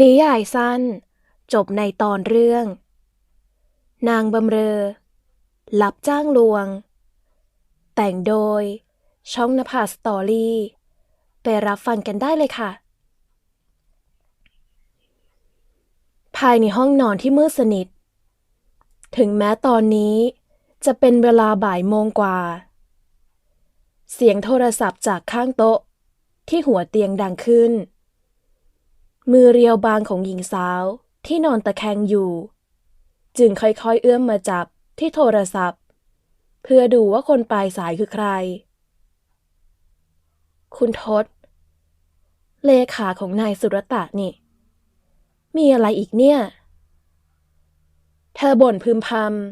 นิยายสั้น จบในตอนเรื่อง นางบำเรอรับจ้างลวง แต่งโดย ช่องนภาสตอรี่ ไปรับฟังกันได้เลยค่ะ ภายในห้องนอนที่มืดสนิท ถึงแม้ตอนนี้จะเป็นเวลาบ่ายโมงกว่า เสียงโทรศัพท์จากข้างโต๊ะที่หัวเตียงดังขึ้น มือเรียวบางของหญิงสาวที่นอนตะแคงอยู่ จึงค่อยๆเอื้อมมาจับที่โทรศัพท์ เพื่อดูว่าคนปลายสายคือใคร คุณทศ เลขาของนายสุรตะนี่ มีอะไรอีกเนี่ย เธอบ่นพึมพ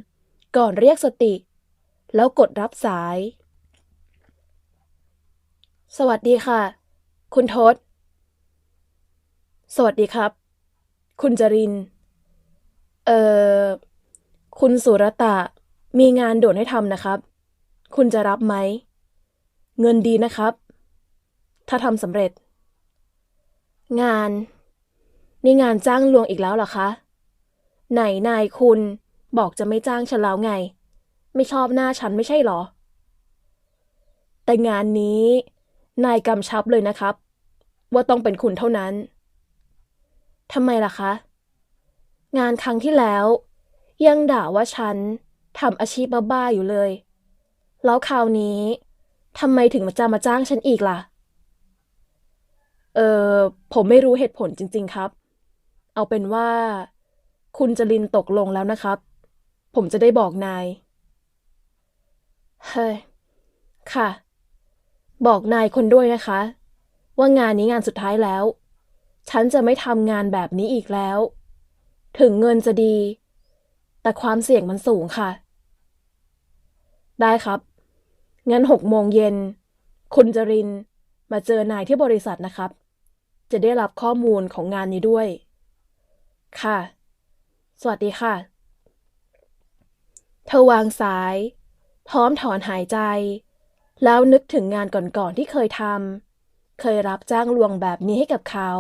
ำก่อนเรียกสติ แล้วกดรับสาย สวัสดีค่ะ คุณทศ สวัสดีครับ คุณจริน เอ่อ คุณสุรตะ มีงานโด่วนให้ทำนะครับ คุณจะรับไหม เงินดีนะครับ ถ้าทำสำเร็จ งาน นี่งานจ้างลวงอีกแล้วเหรอคะ ไหนนายคุณบอกจะไม่จ้างฉันแล้วไง ไม่ชอบหน้าฉันไม่ใช่หรอ แต่งานนี้ นายกำชับเลยนะครับ ว่าต้องเป็นคุณเท่านั้น ทำไมล่ะคะ งานครั้งที่แล้ว ยังด่าว่าฉันทำอาชีพบ้าๆอยู่เลย แล้วคราวนี้ทำไมถึงมาจะมาจ้างฉันอีกล่ะ เออผมไม่รู้เหตุผลจริง ๆครับ เอาเป็นว่า คุณจรินตกลงแล้วนะครับ ผมจะได้บอกนาย เฮ้ย ค่ะ บอกนายคนด้วยนะคะ ว่างานนี้งานสุดท้ายแล้ว ฉันจะไม่ทำงานแบบนี้อีกแล้ว ถึงเงินจะดี แต่ความเสี่ยงมันสูงค่ะ ได้ครับ งั้นหกโมงเย็น คุณจรินมาเจอนายที่บริษัทนะครับ จะได้รับข้อมูลของงานนี้ด้วย ค่ะ สวัสดีค่ะ เธอวางสาย พร้อมถอนหายใจ แล้วนึกถึงงานก่อนๆที่เคยทำเคยรับจ้างลวงแบบนี้ให้กับเขา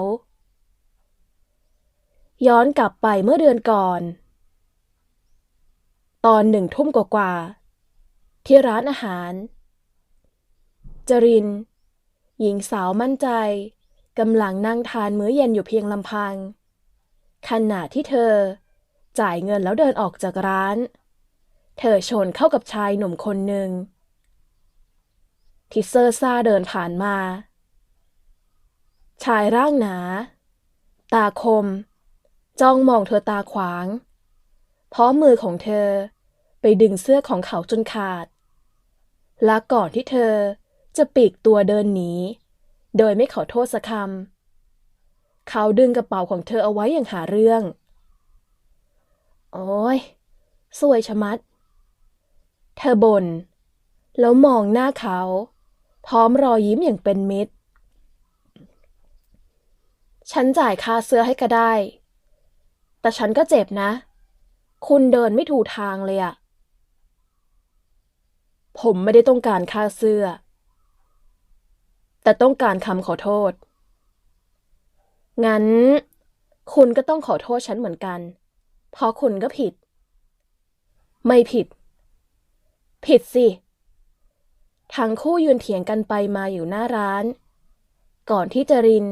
ย้อนกลับไปเมื่อเดือนก่อน ตอนหนึ่งทุ่มกว่าๆที่ร้านอาหาร จริน หญิงสาวมั่นใจกำลังนั่งทานมื้อเย็นอยู่เพียงลำพัง ขณะที่เธอจ่ายเงินแล้วเดินออกจากร้าน เธอชนเข้ากับชายหนุ่มคนหนึ่ง ที่เซอร์ซ่าเดินผ่านมา ชายร่างหนา ตาคม จ้องมองเธอตาขวาง เพราะมือของเธอไปดึงเสื้อของเขาจนขาด และก่อนที่เธอจะปีกตัวเดินหนี โดยไม่ขอโทษสักคำ เขาดึงกระเป๋าของเธอเอาไว้อย่างหาเรื่อง โอ้ยสวยชะมัด เธอบ่นแล้วมองหน้าเขา พร้อมรอยยิ้มอย่างเป็นมิตร ฉันจ่ายค่าเสื้อให้ก็ได้ แต่ฉันก็เจ็บนะ คุณเดินไม่ถูกทางเลยอะผมไม่ได้ต้องการค่าเสื้อ แต่ต้องการคำขอโทษ งั้น คุณก็ต้องขอโทษฉันเหมือนกัน เพราะคุณก็ผิด ไม่ผิด ผิดสิทั้งคู่ยืนเถียงกันไปมาอยู่หน้าร้าน ก่อนที่จริน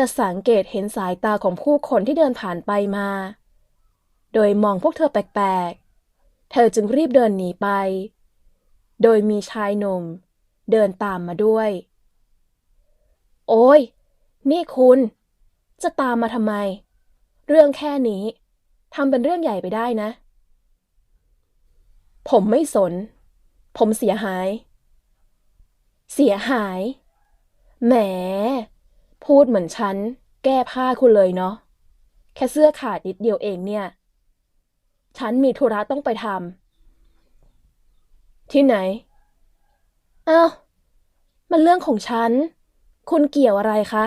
จะสังเกตเห็นสายตาของผู้คนที่เดินผ่านไปมา โดยมองพวกเธอแปลกๆ เธอจึงรีบเดินหนีไป โดยมีชายหนุ่มเดินตามมาด้วย โอ้ย นี่คุณ จะตามมาทำไม เรื่องแค่นี้ทำเป็นเรื่องใหญ่ไปได้นะ ผมไม่สน ผมเสียหาย เสียหาย แหม พูดเหมือนฉัน แก้ผ้าคุณเลยเนาะ แค่เสื้อขาดนิดเดียวเองเนี่ย ฉันมีธุระต้องไปทำ ที่ไหน อ้าว มันเรื่องของฉัน คุณเกี่ยวอะไรคะ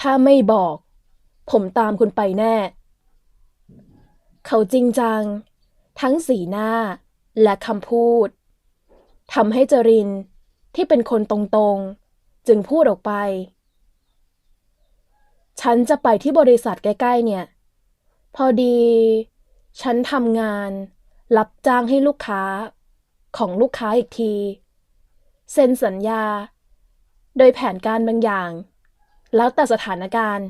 ถ้าไม่บอก ผมตามคุณไปแน่ เขาจริงจัง ทั้งสีหน้าและคำพูดทำให้จรินที่เป็นคนตรงๆ จึงพูดออกไป ฉันจะไปที่บริษัทใกล้ๆเนี่ย พอดี ฉันทำงาน รับจ้างให้ลูกค้าของลูกค้าอีกที เซ็นสัญญา โดยแผนการบางอย่าง แล้วแต่สถานการณ์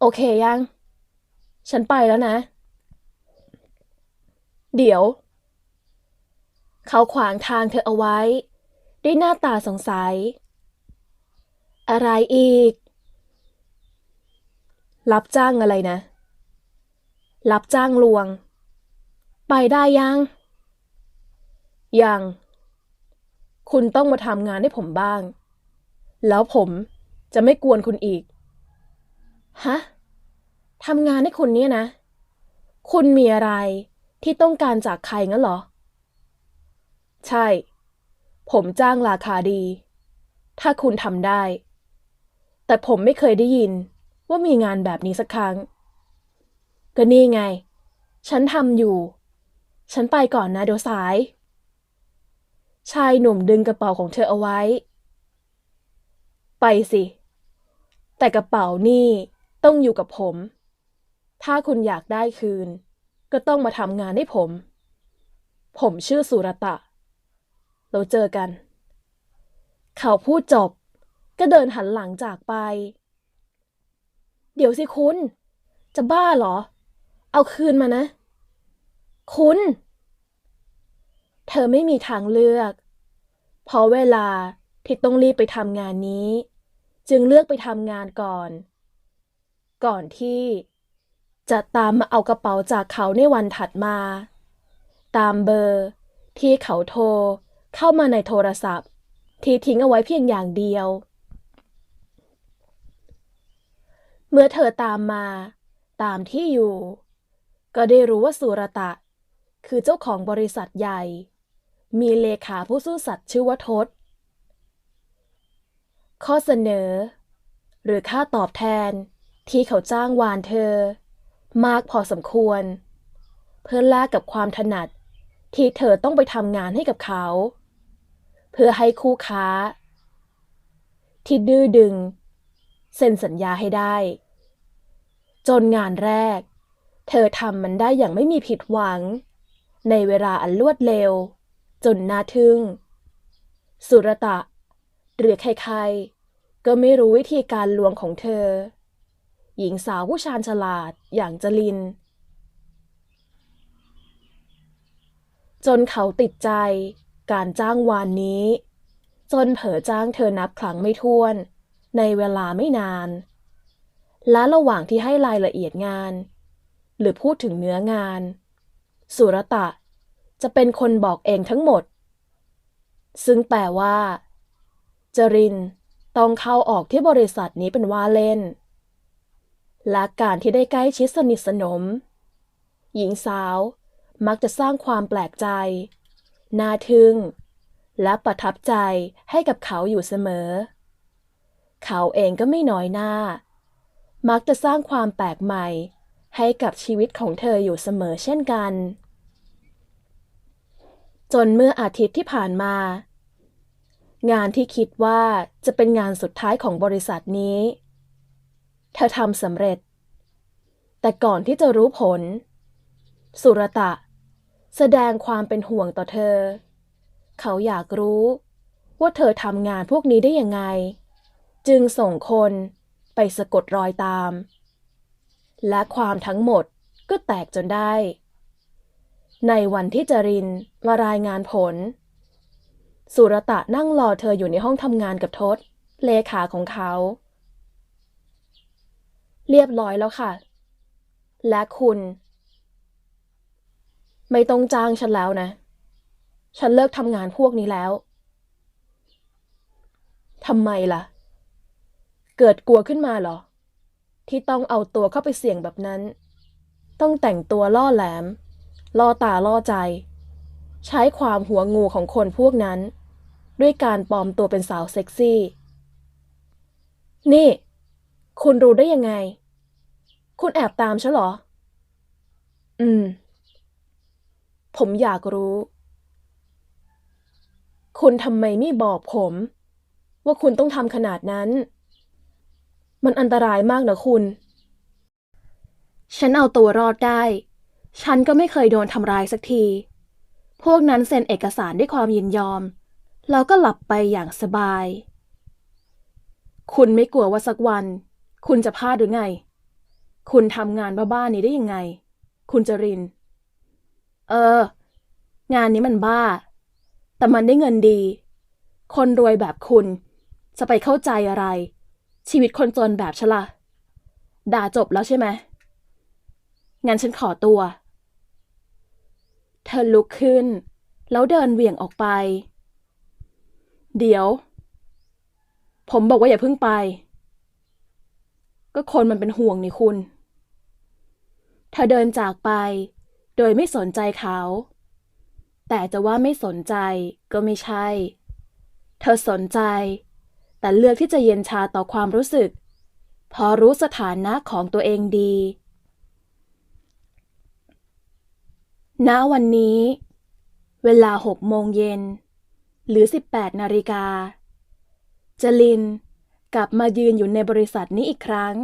โอเคยัง ฉันไปแล้วนะ เดี๋ยว เขาขวางทางเธอเอาไว้ ด้วยหน้าตาสงสัย อะไรอีก รับจ้างอะไรนะ รับจ้างลวง ไปได้ยัง ยัง คุณต้องมาทำงานให้ผมบ้าง แล้วผมจะไม่กวนคุณอีก ฮะทำงานให้คุณเนี่ยนะ คุณมีอะไรที่ต้องการจากใครงั้นเหรอ ใช่ ผมจ้างราคาดี ถ้าคุณทำได้ แต่ผมไม่เคยได้ยินว่ามีงานแบบนี้สักครั้ง ก็นี่ไง ฉันทำอยู่ ฉันไปก่อนนะเดี๋ยวสาย ชายหนุ่มดึงกระเป๋าของเธอเอาไว้ ไปสิ แต่กระเป๋านี่ต้องอยู่กับผม ถ้าคุณอยากได้คืน ก็ต้องมาทำงานให้ผม ผมชื่อสุรตะ เราเจอกัน เขาพูดจบ ก็เดินหันหลังจากไป เดี๋ยวสิคุณ จะบ้าเหรอ เอาคืนมานะ คุณ เธอไม่มีทางเลือก เพราะเวลาที่ต้องรีบไปทำงานนี้ จึงเลือกไปทำงานก่อน ก่อนที่ จะตามมาเอากระเป๋าจากเขาในวันถัดมา ตามเบอร์ ที่เขาโทรเข้ามาในโทรศัพท์ ที่ทิ้งเอาไว้เพียงอย่างเดียว เมื่อเธอตามมา ตามที่อยู่ ก็ได้รู้ว่าสุรตะ คือเจ้าของบริษัทใหญ่ มีเลขาผู้ซื่อสัตย์ชื่อว่าทศ ข้อเสนอ หรือค่าตอบแทนที่เขาจ้างวานเธอ มากพอสมควร เพื่อแลกกับความถนัดที่เธอต้องไปทำงานให้กับเขา เพื่อให้คู่ค้า ที่ดื้อดึง เซ็นสัญญาให้ได้ จนงานแรก เธอทำมันได้อย่างไม่มีผิดหวัง ในเวลาอันรวดเร็ว จนน่าทึ่ง สุรตะ หรือใครๆ ก็ไม่รู้วิธีการลวงของเธอ หญิงสาวผู้ชาญฉลาดอย่างจลิน จนเขาติดใจการจ้างวานนี้ จนเผลอจ้างเธอนับครั้งไม่ถ้วน ในเวลาไม่นาน และระหว่างที่ให้รายละเอียดงาน หรือพูดถึงเนื้องาน สุรตะ จะเป็นคนบอกเองทั้งหมด ซึ่งแปลว่า จรินต้องเข้าออกที่บริษัทนี้เป็นว่าเล่น และการที่ได้ใกล้ชิดสนิทสนม หญิงสาวมักจะสร้างความแปลกใจ น่าทึ่ง และประทับใจให้กับเขาอยู่เสมอ เขาเองก็ไม่น้อยหน้า มักจะสร้างความแปลกใหม่ ให้กับชีวิตของเธออยู่เสมอเช่นกัน จนเมื่ออาทิตย์ที่ผ่านมา งานที่คิดว่าจะเป็นงานสุดท้ายของบริษัทนี้ เธอทำสำเร็จ แต่ก่อนที่จะรู้ผล สุรตะ แสดงความเป็นห่วงต่อเธอ เขาอยากรู้ว่าเธอทำงานพวกนี้ได้ยังไง จึงส่งคน ไปสะกดรอยตาม และความทั้งหมดก็แตกจนได้ ในวันที่จรินมารายงานผล สุรตะนั่งรอเธออยู่ในห้องทำงานกับทศ เลขาของเขา เรียบร้อยแล้วค่ะ และคุณ ไม่ต้องจ้างฉันแล้วนะ ฉันเลิกทำงานพวกนี้แล้วทำไมล่ะ เกิดกลัวขึ้นมาเหรอ ที่ต้องเอาตัวเข้าไปเสี่ยงแบบนั้น ต้องแต่งตัวล่อแหลม ล่อตาล่อใจ ใช้ความหัวงูของคนพวกนั้น ด้วยการปลอมตัวเป็นสาวเซ็กซี่ นี่ คุณรู้ได้ยังไง คุณแอบตามฉันเหรอ อืม ผมอยากรู้ คุณทำไมไม่บอกผม ว่าคุณต้องทำขนาดนั้น มันอันตรายมากนะคุณ ฉันเอาตัวรอดได้ ฉันก็ไม่เคยโดนทำร้ายสักที พวกนั้นเซ็นเอกสารด้วยความยินยอม แล้วก็หลับไปอย่างสบาย คุณไม่กลัวว่าสักวัน คุณจะพลาดหรือไง คุณทำงานบ้าๆนี้ได้ยังไง คุณจริน เออ งานนี้มันบ้า แต่มันได้เงินดี คนรวยแบบคุณจะไปเข้าใจอะไร ชีวิตคนจนแบบฉละด่าจบแล้วใช่ไหม งั้นฉันขอตัว เธอลุกขึ้น แล้วเดินเหวี่ยงออกไป เดี๋ยว ผมบอกว่าอย่าเพิ่งไป ก็คนมันเป็นห่วงนี่คุณ เธอเดินจากไป โดยไม่สนใจเขา แต่จะว่าไม่สนใจก็ไม่ใช่ เธอสนใจ แต่เลือกที่จะเย็นชาต่อความรู้สึก พอรู้สถานะของตัวเองดี ณ วันนี้ เวลาหกโมงเย็น หรือ 18 นาฬิกา จลินกลับมายืนอยู่ในบริษัทนี้อีกครั้ง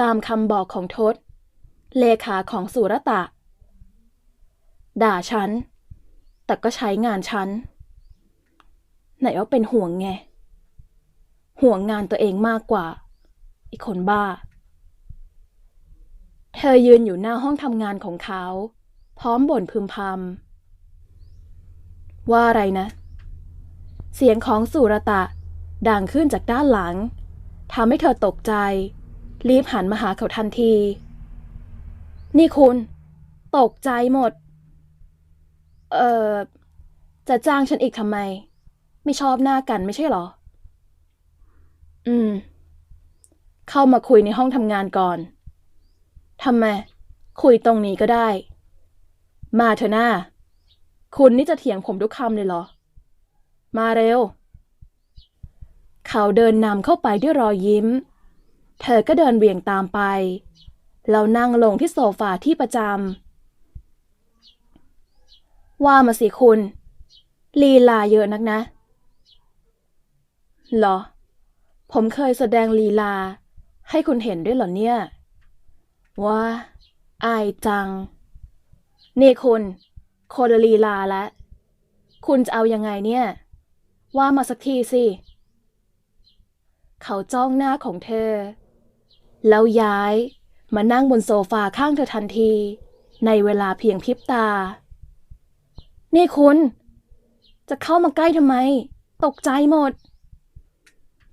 ตามคำบอกของทศ เลขาของสุรตะ ด่าฉัน แต่ก็ใช้งานฉัน ไหนว่าเป็นห่วงไง ห่วงงานตัวเองมากกว่า อีกคนบ้า เธอยืนอยู่หน้าห้องทำงานของเขา พร้อมบ่นพึมพำว่าอะไรนะ เสียงของสุรตะดังขึ้นจากด้านหลังทำให้เธอตกใจ รีบหันมาหาเขาทันที นี่คุณ ตกใจหมด เอ่อ จะจ้างฉันอีกทำไม ไม่ชอบหน้ากันไม่ใช่หรอ อืม เข้ามาคุยในห้องทำงานก่อน ทำไม คุยตรงนี้ก็ได้ มาเถอะหน้า คุณนี่จะเถียงผมทุกคำเลยเหรอ มาเร็ว เขาเดินนำเข้าไปด้วยรอยยิ้ม เธอก็เดินเบี่ยงตามไป แล้วนั่งลงที่โซฟาที่ประจำ ว่ามาสิคุณ ลีลาเยอะนักนะ เหรอ ผมเคยแสดงลีลา ให้คุณเห็นด้วยเหรอเนี่ยว่าอายจัง นี่คุณ คนละลีลาแล้วคุณจะเอายังไงเนี่ย ว่ามาสักทีสิ เขาจ้องหน้าของเธอ แล้วย้ายมานั่งบนโซฟาข้างเธอทันที ในเวลาเพียงพริบตา นี่คุณ จะเข้ามาใกล้ทำไม ตกใจหมด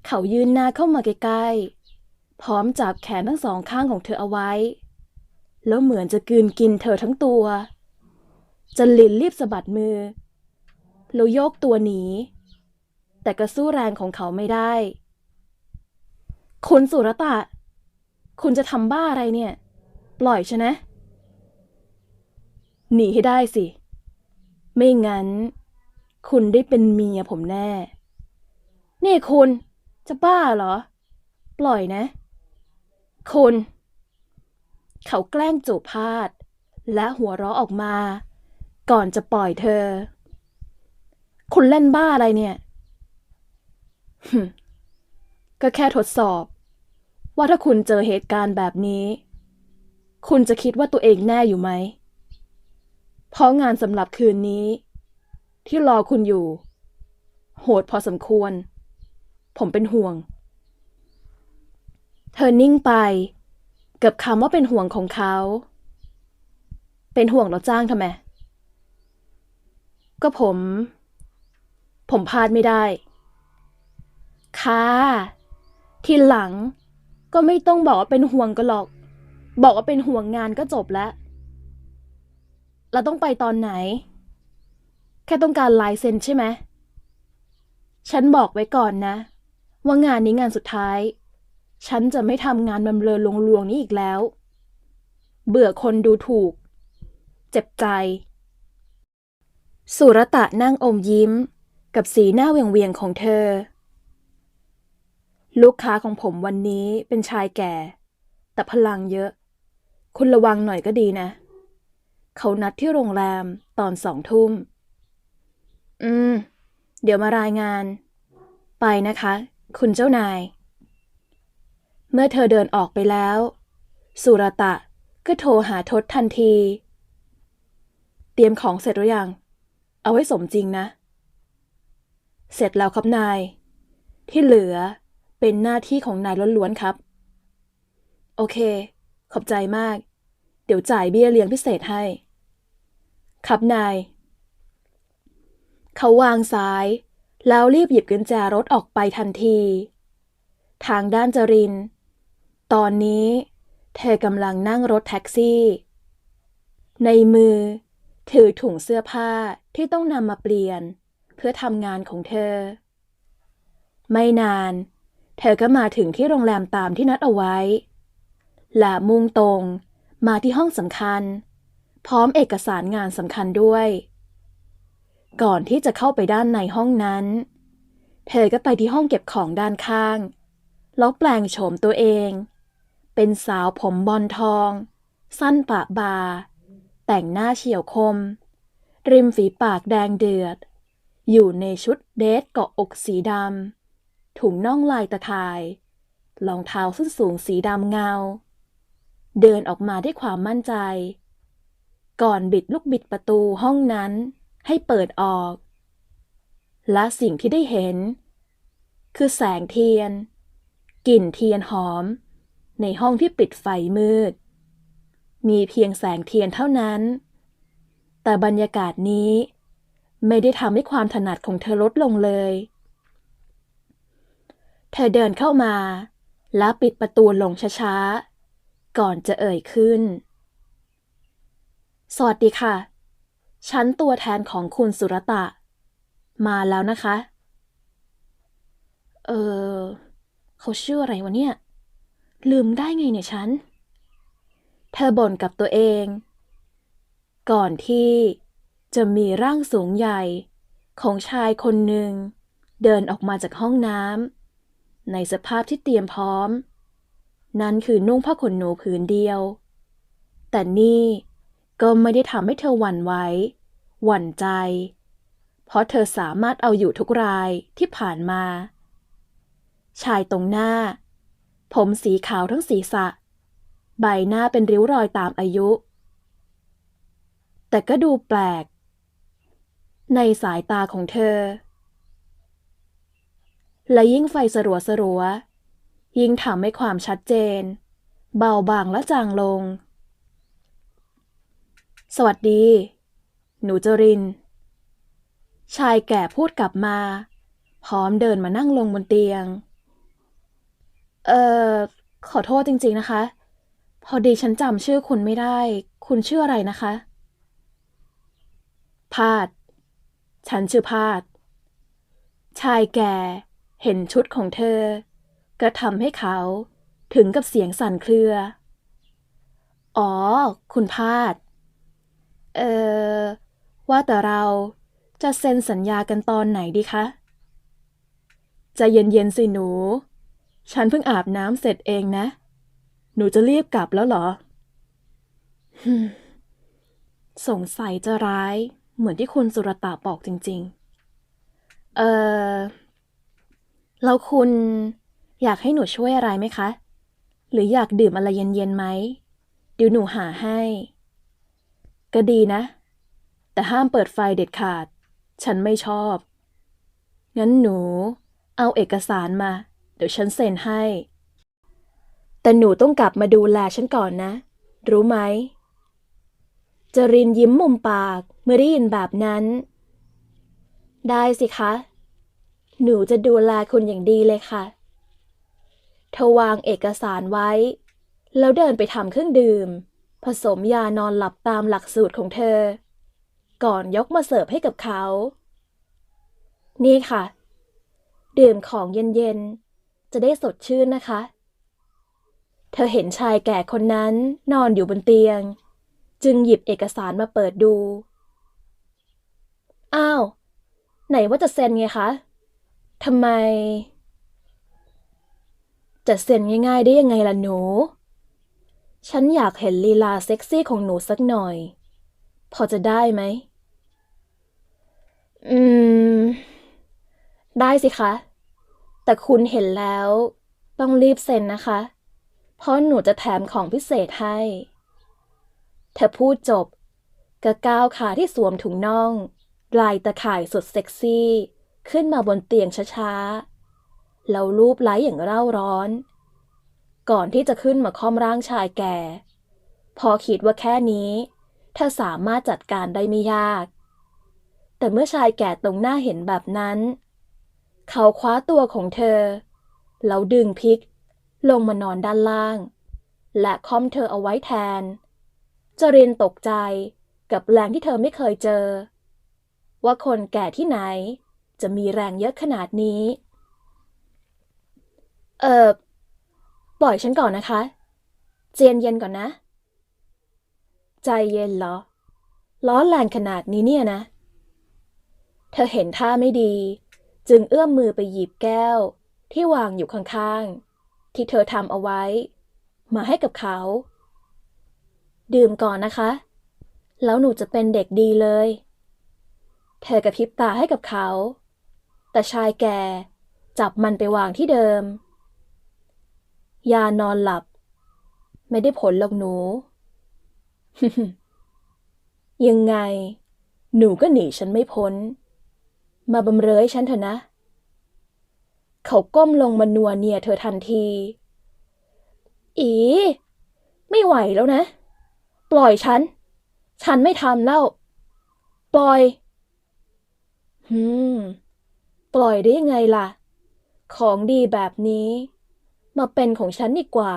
เขายืนนาเข้ามาใกล้ๆ พร้อมจับแขนทั้งสองข้างของเธอเอาไว้ แล้วเหมือนจะกืนกินเธอทั้งตัว จันลินรีบสะบัดมือ แล้วโยกตัวหนี แต่ก็สู้แรงของเขาไม่ได้ คุณสุรตะ คุณจะทำบ้าอะไรเนี่ย ปล่อยฉันนะ หนีให้ได้สิ ไม่งั้น คุณได้เป็นเมียผมแน่ นี่คุณ จะบ้าเหรอ ปล่อยนะ คุณ เขาแกล้งจูบพาด และหัวเราะออกมา ก่อนจะปล่อยเธอ คุณเล่นบ้าอะไรเนี่ยก็แค่ทดสอบ ว่าถ้าคุณเจอเหตุการณ์แบบนี้ คุณจะคิดว่าตัวเองแน่อยู่ไหม เพราะงานสำหรับคืนนี้ ที่รอคุณอยู่ โหดพอสมควร ผมเป็นห่วง เธอนิ่งไปกับคำว่าเป็นห่วงของเขา เป็นห่วงเราจ้างทำไม ก็ผม ผมพลาดไม่ได้ ค่ะทีหลังก็ไม่ต้องบอกว่าเป็นห่วงก็หรอก บอกว่าเป็นห่วงงานก็จบแล้ว เราต้องไปตอนไหน แค่ต้องการลายเซ็นใช่ไหม ฉันบอกไว้ก่อนนะ ว่างานนี้งานสุดท้าย ฉันจะไม่ทำงานบำเรอลงลวงนี้อีกแล้ว เบื่อคนดูถูก เจ็บใจ สุรตะนั่งอมยิ้ม กับสีหน้าเวียงๆของเธอ ลูกค้าของผมวันนี้เป็นชายแก่ แต่พลังเยอะ คุณระวังหน่อยก็ดีนะ เขานัดที่โรงแรมตอนสองทุ่ม อืม เดี๋ยวมารายงาน ไปนะคะ คุณเจ้านาย เมื่อเธอเดินออกไปแล้ว สุรตะก็โทรหาทศทันที เตรียมของเสร็จหรือยัง เอาไว้สมจริงนะ เสร็จแล้วครับนาย ที่เหลือเป็นหน้าที่ของนายล้วนๆครับ โอเค ขอบใจมาก เดี๋ยวจ่ายเบี้ยเลี้ยงพิเศษให้ ครับนาย เขาวางสาย แล้วรีบหยิบกุญแจรถออกไปทันที ทางด้านจริน ตอนนี้ เธอกำลังนั่งรถแท็กซี่ ในมือ ถือถุงเสื้อผ้าที่ต้องนำมาเปลี่ยน เพื่อทำงานของเธอ ไม่นาน เธอก็มาถึงที่โรงแรมตามที่นัดเอาไว้ และมุ่งตรงมาที่ห้องสำคัญ พร้อมเอกสารงานสำคัญด้วย ก่อนที่จะเข้าไปด้านในห้องนั้น เธอก็ไปที่ห้องเก็บของด้านข้าง แล้วแปลงโฉมตัวเอง เป็นสาวผมบอลทอง สั้นปะบา แต่งหน้าเฉียวคม ริมฝีปากแดงเดือด อยู่ในชุดเดทเกาะอกสีดำ ถุงน่องลายตะข่ายรองเท้าส้นสูงสีดำเงา เดินออกมาด้วยความมั่นใจ ก่อนบิดลูกบิดประตูห้องนั้น ให้เปิดออก และสิ่งที่ได้เห็น คือแสงเทียน กลิ่นเทียนหอม ในห้องที่ปิดไฟมืด มีเพียงแสงเทียนเท่านั้น แต่บรรยากาศนี้ไม่ได้ทำให้ความถนัดของเธอลดลงเลย เธอเดินเข้ามา แล้วปิดประตูลงช้าๆ ก่อนจะเอ่ยขึ้น สวัสดีค่ะ ฉันตัวแทนของคุณสุรตะ มาแล้วนะคะ เออเขาชื่ออะไรวะเนี่ย ลืมได้ไงเนี่ยฉัน เธอบ่นกับตัวเอง ก่อนที่จะมีร่างสูงใหญ่ ของชายคนหนึ่ง เดินออกมาจากห้องน้ำในสภาพที่เตรียมพร้อม นั่นคือนุ่งผ้าขนหนูผืนเดียว แต่นี่ก็ไม่ได้ทำให้เธอหวั่นไหว หวั่นใจ เพราะเธอสามารถเอาอยู่ทุกรายที่ผ่านมา ชายตรงหน้า ผมสีขาวทั้งศีรษะ ใบหน้าเป็นริ้วรอยตามอายุ แต่ก็ดูแปลก ในสายตาของเธอ และยิ่งไฟสลัวสลัวยิ่งทำให้ความชัดเจน เบาบางและจางลง สวัสดี หนูจริน ชายแก่พูดกลับมา พร้อมเดินมานั่งลงบนเตียง เอ่อ ขอโทษจริง ๆนะคะ พอดีฉันจำชื่อคุณไม่ได้ คุณชื่ออะไรนะคะ พาด ฉันชื่อพาด ชายแก่เห็นชุดของเธอก็ทำให้เขาถึงกับเสียงสั่นเครือ อ๋อ คุณพาด เอ่อ ว่าแต่เราจะเซ็นสัญญากันตอนไหนดีคะใจะเย็นๆสิหนู ฉันเพิ่งอาบน้ำเสร็จเองนะ หนูจะรีบกลับแล้วเหรอ สงสัยจะร้ายเหมือนที่คุณสุรตาบอกจริง ๆ เอ่อแล้วคุณอยากให้หนูช่วยอะไรไหมคะ หรืออยากดื่มอะไรเย็นๆไหม เดี๋ยวหนูหาให้ ก็ดีนะ แต่ห้ามเปิดไฟเด็ดขาด ฉันไม่ชอบ งั้นหนู เอาเอกสารมา เดี๋ยวฉันเซ็นให้ แต่หนูต้องกลับมาดูแลฉันก่อนนะ รู้ไหม จรินยิ้มมุมปากเมื่อได้ยินแบบนั้น ได้สิคะ หนูจะดูแลคุณอย่างดีเลยค่ะเธอวางเอกสารไว้ แล้วเดินไปทำเครื่องดื่ม ผสมยานอนหลับตามหลักสูตรของเธอ ก่อนยกมาเสิร์ฟให้กับเขา นี่ค่ะ ดื่มของเย็นๆ จะได้สดชื่นนะคะ เธอเห็นชายแก่คนนั้นนอนอยู่บนเตียง จึงหยิบเอกสารมาเปิดดู อ้าว ไหนว่าจะเซ็นไงคะทำไม จะเซ็นง่ายๆได้ยังไงล่ะหนู ฉันอยากเห็นลีลาเซ็กซี่ของหนูสักหน่อย พอจะได้ไหม อืม ได้สิคะ แต่คุณเห็นแล้วต้องรีบเซ็นนะคะ เพราะหนูจะแถมของพิเศษให้ เธอพูดจบก็ก้าวขาที่สวมถุงน่อง ลายตะข่ายสุดเซ็กซี่ ขึ้นมาบนเตียงช้าๆ แล้วรูปไล้อย่างเร่าร้อน ก่อนที่จะขึ้นมาค่อมร่างชายแก่ พอคิดว่าแค่นี้เธอสามารถจัดการได้ไม่ยาก แต่เมื่อชายแก่ตรงหน้าเห็นแบบนั้น เขาคว้าตัวของเธอ แล้วดึงพลิก ลงมานอนด้านล่าง และค่อมเธอเอาไว้แทนจรินตกใจกับแรงที่เธอไม่เคยเจอ ว่าคนแก่ที่ไหนจะมีแรงเยอะขนาดนี้ เออปล่อยฉันก่อนนะคะ เจียนเย็นก่อนนะ ใจเย็นเหรอร้อแรงขนาดนี้เนี่ยนะ เธอเห็นท่าไม่ดี จึงเอื้อมมือไปหยิบแก้ว ที่วางอยู่ข้างๆ ที่เธอทำเอาไว้ มาให้กับเขา ดื่มก่อนนะคะ แล้วหนูจะเป็นเด็กดีเลย เธอกระพริบตาให้กับเขา แต่ชายแก่จับมันไปวางที่เดิม ยานอนหลับ ไม่ได้ผลหรอกหนู ยังไง หนูก็หนีฉันไม่พ้น มาบำเรอให้ฉันเถอะนะ เขาก้มลงมานัวเนียเธอทันที อี ไม่ไหวแล้วนะ ปล่อยฉัน ฉันไม่ทำแล้ว ปล่อยหืมปล่อยได้ยังไงล่ะ ของดีแบบนี้ มาเป็นของฉันดีกว่า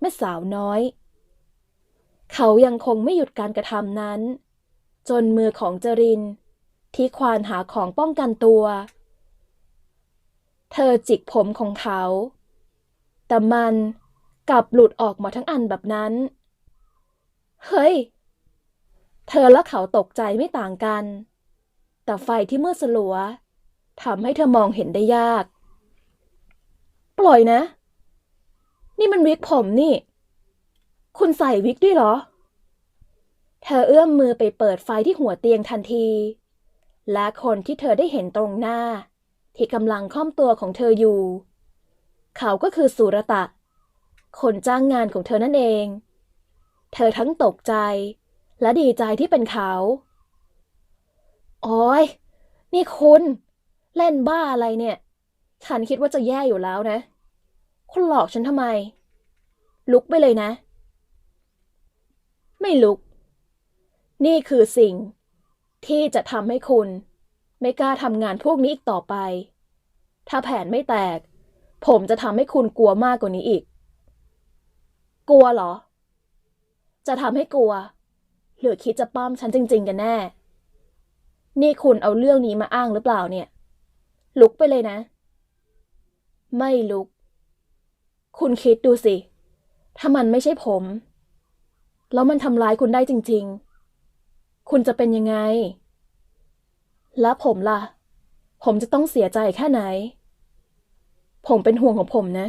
แม่สาวน้อย เขายังคงไม่หยุดการกระทำนั้น จนมือของจริน ที่ควานหาของป้องกันตัว เธอจิกผมของเขา แต่มันกลับหลุดออกมาทั้งอันแบบนั้น เฮ้ย เธอและเขาตกใจไม่ต่างกัน แต่ไฟที่มืดสลัวทำให้เธอมองเห็นได้ยาก ปล่อยนะ นี่มันวิกผมนี่ คุณใส่วิกด้วยเหรอ เธอเอื้อมมือไปเปิดไฟที่หัวเตียงทันที และคนที่เธอได้เห็นตรงหน้า ที่กำลังค่อมตัวของเธออยู่ เขาก็คือสุรตะ คนจ้างงานของเธอนั่นเอง เธอทั้งตกใจ และดีใจที่เป็นเขา โอ้ย นี่คุณ เล่นบ้าอะไรเนี่ย ฉันคิดว่าจะแย่อยู่แล้วนะ คุณหลอกฉันทำไม ลุกไปเลยนะ ไม่ลุก นี่คือสิ่ง ที่จะทำให้คุณ ไม่กล้าทำงานพวกนี้อีกต่อไป ถ้าแผนไม่แตก ผมจะทำให้คุณกลัวมากกว่านี้อีก กลัวเหรอ จะทำให้กลัว หรือคิดจะป้ามฉันจริง ๆ กันแน่ นี่คุณเอาเรื่องนี้มาอ้างหรือเปล่าเนี่ย ลุกไปเลยนะ ไม่ลุก คุณคิดดูสิ ถ้ามันไม่ใช่ผม แล้วมันทำร้ายคุณได้จริง ๆ คุณจะเป็นยังไง แล้วผมล่ะ ผมจะต้องเสียใจแค่ไหน ผมเป็นห่วงของผมนะ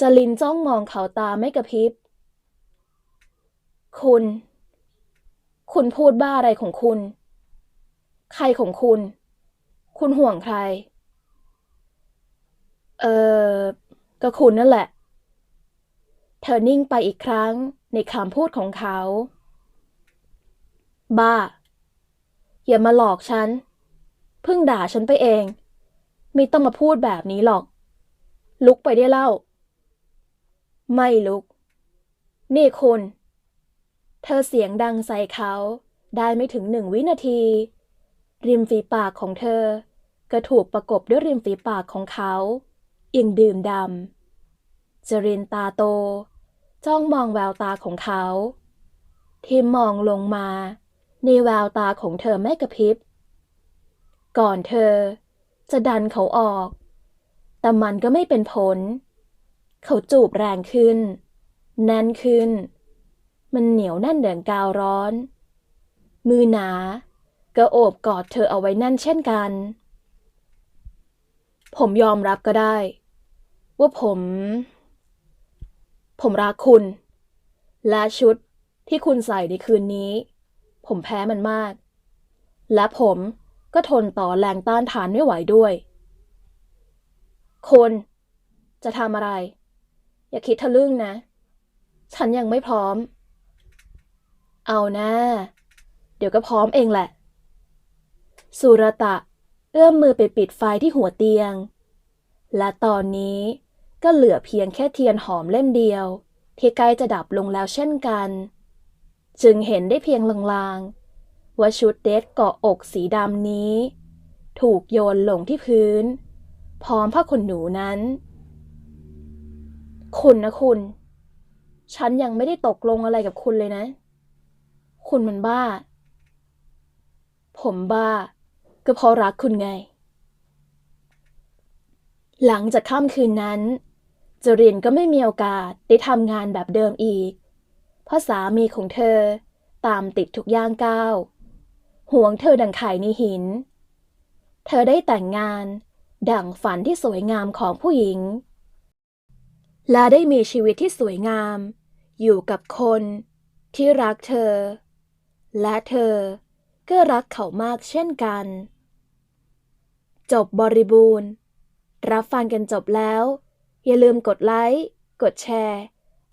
จลินจ้องมองเขาตาไม่กระพริบ คุณ คุณพูดบ้าอะไรของคุณ ใครของคุณ คุณห่วงใคร เออ ก็คุณนั่นแหละ เธอนิ่งไปอีกครั้งในคำพูดของเขา บ้า อย่ามาหลอกฉัน เพิ่งด่าฉันไปเอง ไม่ต้องมาพูดแบบนี้หรอก ลุกไปได้เล่า ไม่ลุก นี่คุณ เธอเสียงดังใส่เขาได้ไม่ถึงหนึ่งวินาที ริมฝีปากของเธอ ก็ถูกประกบด้วยริมฝีปากของเขายังดื่มดำจรินตาโต จ้องมองแววตาของเขา ที่มองลงมา ในแววตาของเธอไม่กระพริบ ก่อนเธอ จะดันเขาออก แต่มันก็ไม่เป็นผล เขาจูบแรงขึ้น แน่นขึ้น มันเหนียวแน่นเดืองกาวร้อน มือหนาก็โอบกอดเธอเอาไว้แน่นเช่นกัน ผมยอมรับก็ได้ ว่าผม ผมรักคุณ และชุดที่คุณใส่ในคืนนี้ ผมแพ้มันมาก และผมก็ทนต่อแรงต้านทานไม่ไหวด้วย คนจะทำอะไร อย่าคิดทะลึ่งนะ ฉันยังไม่พร้อม เอานะ เดี๋ยวก็พร้อมเองแหละ สุรตะเอื้อมมือไปปิดไฟที่หัวเตียง และตอนนี้ก็เหลือเพียงแค่เทียนหอมเล่มเดียว ที่ใกล้จะดับลงแล้วเช่นกัน จึงเห็นได้เพียงลางๆ ว่าชุดเดทเกาะอกสีดำนี้ ถูกโยนลงที่พื้น พร้อมผ้าขนหนูนั้น คุณนะคุณ ฉันยังไม่ได้ตกลงอะไรกับคุณเลยนะ คุณมันบ้า ผมบ้า ก็เพราะรักคุณไง หลังจากค่ำคืนนั้นจรินก็ไม่มีโอกาสได้ทำงานแบบเดิมอีก เพราะสามีของเธอ ตามติดทุกย่างก้าวห่วงเธอดังไข่ในหิน เธอได้แต่งงาน ดั่งฝันที่สวยงามของผู้หญิง และได้มีชีวิตที่สวยงาม อยู่กับคนที่รักเธอ และเธอก็รักเขามากเช่นกัน จบบริบูรณ์ รับฟังกันจบแล้ว อย่าลืมกดไลค์ กดแชร์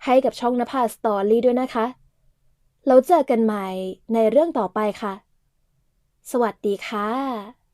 ให้กับช่องนภาสตอรี่ด้วยนะคะ แล้วเจอกันใหม่ในเรื่องต่อไปค่ะ สวัสดีค่ะ